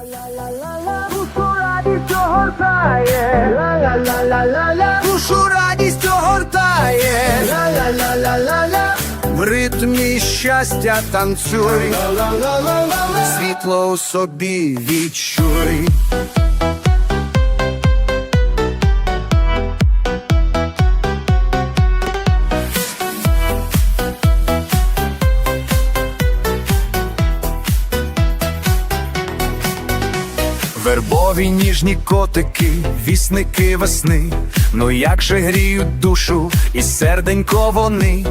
Душу радість огортає, душу радість огортає, в ритмі щастя танцюй, світло у собі відчуй. Вербові ніжні котики, вісники весни, ну як же гріють душу і серденько вони,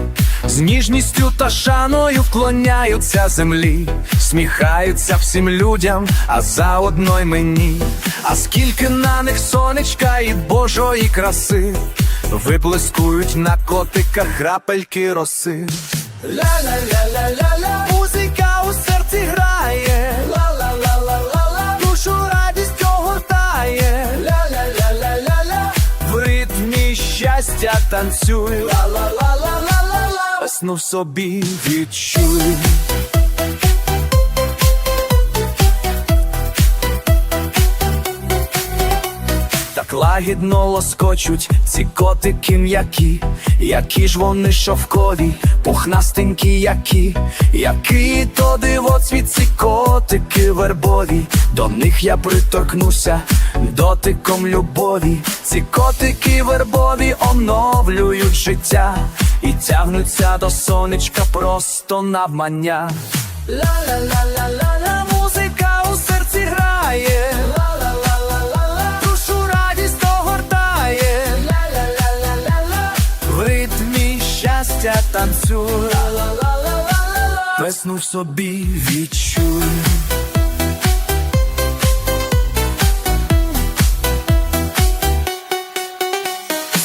з ніжністю та шаною вклоняються землі, сміхаються всім людям, а заодно й мені. А скільки на них сонечка і божої краси, виблискують на котиках крапельки роси. Ля-ля-ля-ля-ля-ля, щастя танцюй. Ла-ла-ла-ла-ла-ла, весну в собі відчуй. Лагідно лоскочуть ці котики м'які, які ж вони шовкові, пухнастенькі які, які то дивоцвіт ці котики вербові, до них я приторкнуся дотиком любові. Ці котики вербові оновлюють життя і тягнуться до сонечка просто навмання. Ла-ла-ла-ла-ла-ла, щастя танцюй. Весну в собі відчуй.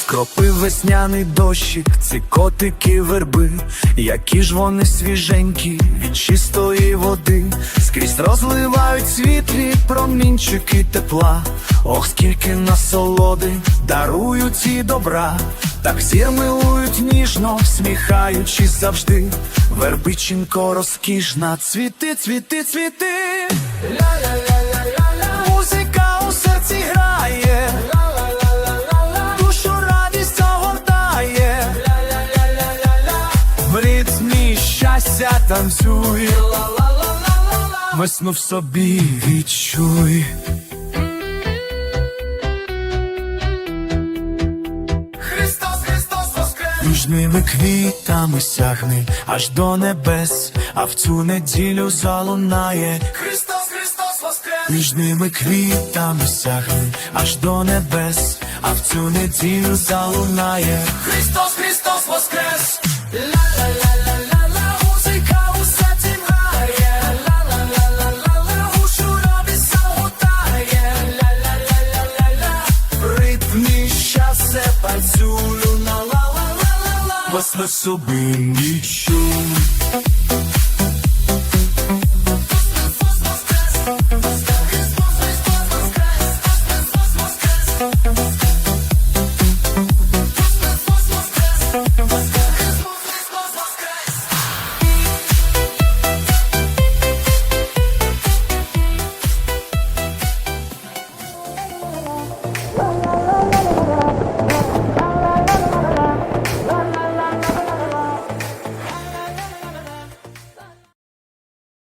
Скропив весняний дощик, ці котики верби, які ж вони свіженькі від чистої води, скрізь розливають світлі промінчики тепла. Ох, скільки насолоди дарують і добра, так зір милують ніжно, всміхаючись завжди. Вербиченко розкішна, цвіти, цвіти, цвіти. Ля-ля-ля-ля-ля-ля, музика у серці грає. Душу радість огортає В ритмі щастя танцюй Весну в собі відчуй Ніжними квітами сягни аж до небес, а в цю неділю залунає. Христос, Христос воскрес! Ніжними квітами сягни аж до небес, а в цю неділю залунає. Христос, Христос вас на собі нічого.